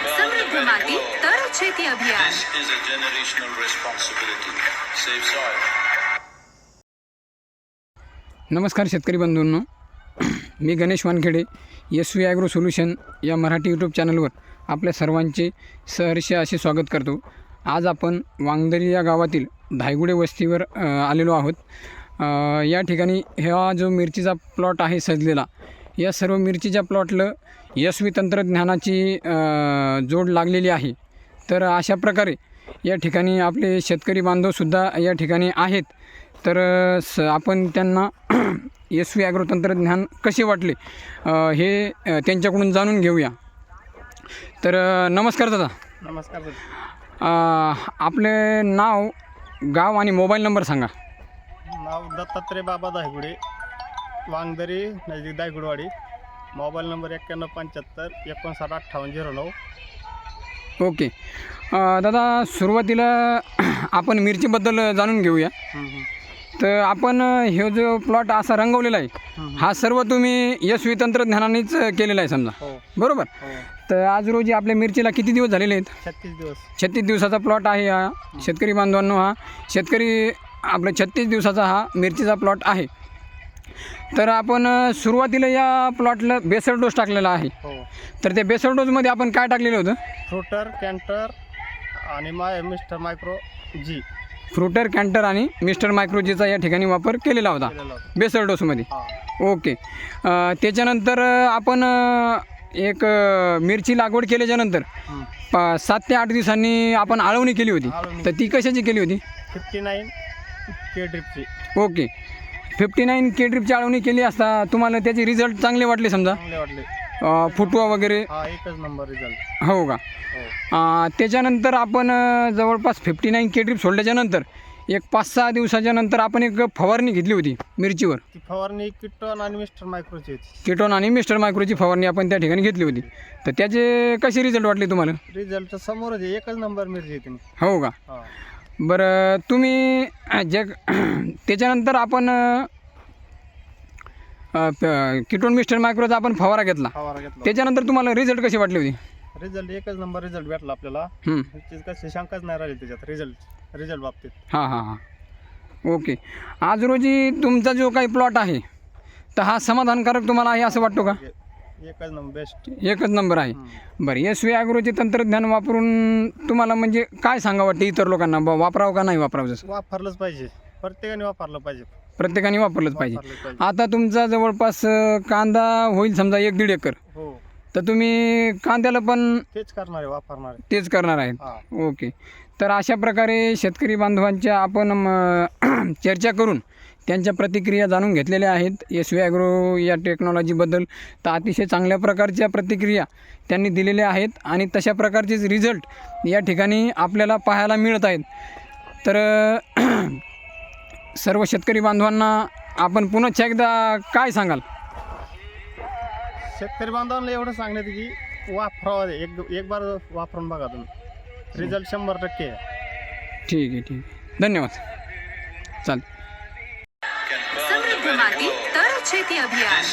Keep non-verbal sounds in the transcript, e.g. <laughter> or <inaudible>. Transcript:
સમૃદ્ધ માટી તર છેતી અભિયાન This is a generational responsibility. Save soil. नमस्कार शेतकरी बंधूंनो मी Ganesh Wankhede S V agro solution या मराठी यूट्यूब चॅनलवर आपल्या सर्वांचे सहर्ष असे स्वागत करतो आज आपण वांगदरी या गावातील धायगुडे वस्तीवर अ, आलेलो आहोत अ, या ठिकाणी हा जो मिरचीचा प्लॉट आहे सजलेला या सर्व मिरचीच्या प्लॉटला यशवी तंत्रज्ञानाची जोड लागलेली आहे. तर अशा प्रकारे या ठिकाणी आपले शेतकरी बांधवसुद्धा या ठिकाणी आहेत. तर स आपण त्यांना <clears throat> व्ही ॲग्रो तंत्रज्ञान कसे वाटले हे त्यांच्याकडून जाणून घेऊया. तर नमस्कार दादा. नमस्कार आपले नाव गाव आणि मोबाईल नंबर सांगा. नाव दत्तात्रय बाबा दायगुडे वांगदरी नजीक दायगुडवाडी. मोबाईल नंबर एक्क्याण्णव पंच्याहत्तर एकोणसाठ अठ्ठावन्न झिरो नऊ. ओके. अ, दादा सुरुवातीला <clears throat> आपण मिरचीबद्दल जाणून घेऊया. तर आपण अ, हे जो प्लॉट असा रंगवलेला आहे हा सर्व तुम्ही यश व्ही तंत्रज्ञानानेच केलेला आहे समजा. हो. बरोबर? हो. तर आज रोजी आपल्या मिरचीला किती दिवस झालेले आहेत? छत्तीस दिवस. छत्तीस दिवसाचा प्लॉट आहे हा. शेतकरी बांधवांनो हा. शेतकरी आपला छत्तीस दिवसाचा हा मिरचीचा प्लॉट आहे. तर आपण सुरुवातीला या प्लॉटला बेसर डोस टाकलेला आहे. हो. तर त्या बेसर डोसमध्ये आपण काय टाकलेलं होतं? फ्रुटर कॅन्टर आणि माय मिस्टर मायक्रो जी. फ्रुटर कॅन्टर आणि मिस्टर मायक्रोजीचा या ठिकाणी वापर केलेला होता. केलेलं होतं. बेसर डोसमध्ये हां. ओके. अ, त्याच्यानंतर आपण अ, एक अ, मिरची लागवड केल्याच्यानंतर हं. प सात ते आठ दिवसांनी आपण आळवणी केली होती. आळवणी. तर ती कशाची केली होती? फिफ्टी नाईन के ड्रिपची ओके. फिफ्टी नाईन के ड्रिपची आळवणी केली असता तुम्हाला त्याचे रिझल्ट चांगले वाटले समजा? चांगले वाटले. अ, फुटवा वगैरे? हा एकच नंबर रिझल्ट. हो का? हो. अ, त्याच्यानंतर आपण अ, जवळपास फिफ्टी नाईन के ड्रिप सोडल्याच्या नंतर एक पाच सहा दिवसाच्या नंतर आपण एक फवारणी घेतली होती मिरचीवर. ती फवारणी किटॉन आणि मिस्टर मायक्रोची होती. किटोन आणि मिस्टर मायक्रोची फवारणी आपण त्या ठिकाणी घेतली होती. तर त्याचे कसे रिझल्ट वाटले तुम्हाला? रिझल्ट समोरच आहे एकच नंबर मिरची आहे तुम्ही हो का? हां. बरं तुम्ही जग <clears throat> त्याच्यानंतर आपण किटोन मिस्टर मायक्रोचा आपण फवारा घेतला. फवारा घेतला. त्याच्यानंतर तुम्हाला रिझल्ट कशी वाटली होती? रिझल्ट एकच नंबर रिझल्ट भेटला आपल्याला. हं. शंकाच नाही राहिली त्याच्यात रिझल्ट रिझल्ट बाबतीत. हां हां हां. ओके आज रोजी तुमचा जो काही प्लॉट आहे तर हा समाधानकारक तुम्हाला आहे असं वाटतो का? एकच नंबर बेस्ट एकच नंबर आहे. बरं एस व्ही ॲग्रोचे तंत्रज्ञान वापरून तुम्हाला म्हणजे काय सांगा वाटतं इतर लोकांना? बा वापरावं का नाही वापरावं जसं? वापरलंच पाहिजे. प्रत्येकाने वापरलं पाहिजे. प्रत्येकाने वापरलंच पाहिजे. आता तुमचा जवळपास अ, कांदा होईल समजा एक दीड एकर. हो. तर तुम्ही कांद्याला पण तेच करणार आहे वापरणार आहे. तेच करणार आहेत हा. ओके. तर अशा प्रकारे शेतकरी बांधवांच्या आपण म, <clears throat> चर्चा करून त्यांच्या प्रतिक्रिया जाणून घेतलेल्या आहेत. एस व्ही ॲग्रो या टेक्नॉलॉजीबद्दल तर अतिशय चांगल्या प्रकारच्या प्रतिक्रिया त्यांनी दिलेल्या आहेत आणि तशा प्रकारचेच रिझल्ट या ठिकाणी आपल्याला पाहायला मिळत आहेत. तर सर्व शेतकरी बांधवांना आपण पुन्हा एकदा काय सांगाल? शेतकरी बांधवांना एवढं सांगण्यात की वापरावं एक एक बार वापरून बघा तुम्ही. रिझल्ट शंभर टक्के आहे. ठीक आहे ठीक आहे. धन्यवाद. चालेल. माती तळ शेती अभियान